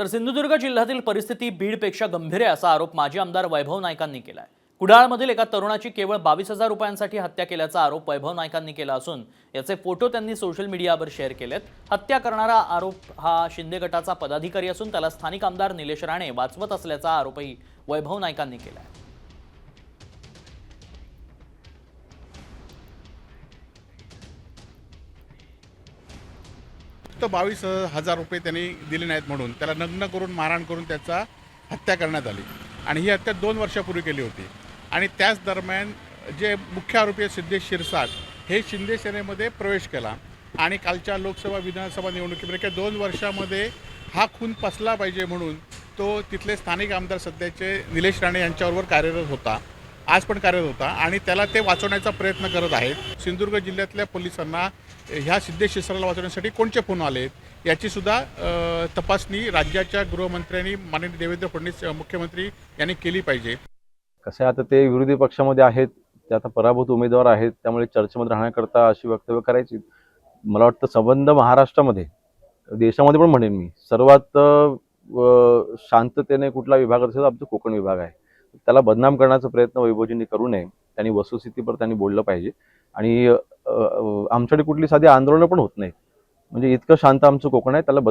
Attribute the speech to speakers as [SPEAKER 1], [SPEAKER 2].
[SPEAKER 1] तर सिंधुदुर्ग जिल्ह्यातील परिस्थिती बीडपेक्षा गंभीर आहे असा आरोप माजी आमदार वैभव नायकांनी केला आहे कुडाळमधील एका तरुणाची केवळ बावीस हजार रुपयांसाठी हत्या केल्याचा आरोप वैभव नायकांनी केला असून याचे फोटो त्यांनी सोशल मीडियावर शेअर केलेत. हत्या करणारा आरोप हा शिंदे गटाचा पदाधिकारी असून त्याला स्थानिक आमदार निलेश राणे वाचवत असल्याचा आरोपही वैभव नायकांनी केला आहे
[SPEAKER 2] फक्त बावीस हजार रुपये त्यांनी दिले नाहीत म्हणून. त्याला नग्न करून मारहाण करून त्याचा हत्या करण्यात आली. आणि ही हत्या दोन वर्षापूर्वी केली होती. आणि त्याच दरम्यान जे मुख्य आरोपी सिद्धेश शिरसाट हे शिंदे सेनेमध्ये प्रवेश केला. आणि कालच्या लोकसभा विधानसभा निवडणुकीमध्ये दोन वर्षामध्ये हा खून पसला पाहिजे म्हणून तो तिथले स्थानिक आमदार सध्याचे निलेश राणे यांच्याबरोबर कार्यरत होता. आज पण कार्यरत होता आणि त्याला ते वाचवण्याचा प्रयत्न करत आहेत. सिंधुदुर्ग जिल्ह्यातल्या पोलिसांना ह्या सिद्धेश शिरसाला वाचवण्यासाठी कोणते फोन आलेत याचीसुद्धा तपासणी राज्याच्या गृहमंत्र्यांनी माननीय देवेंद्र फडणवीस मुख्यमंत्री यांनी केली पाहिजे.
[SPEAKER 3] कसे आता ते विरोधी पक्षामध्ये आहेत ते आता पराभूत उमेदवार आहेत त्यामुळे चर्चेमध्ये राहण्याकरता अशी वक्तव्य करायची. मला वाटतं संबंध महाराष्ट्रामध्ये देशामध्ये पण म्हणेन मी सर्वात शांततेने कुठला विभाग असेल आमचा कोकण विभाग आहे. त्याला बदनाम करण्याचा प्रयत्न वैभवजींनी करू नये. त्यांनी वस्तुस्थितीवर त्यांनी बोललं पाहिजे. आणि आमच्याकडे कुठली साधी आंदोलनं पण होत नाही म्हणजे इतकं शांत आमचं कोकण आहे त्याला बदनाम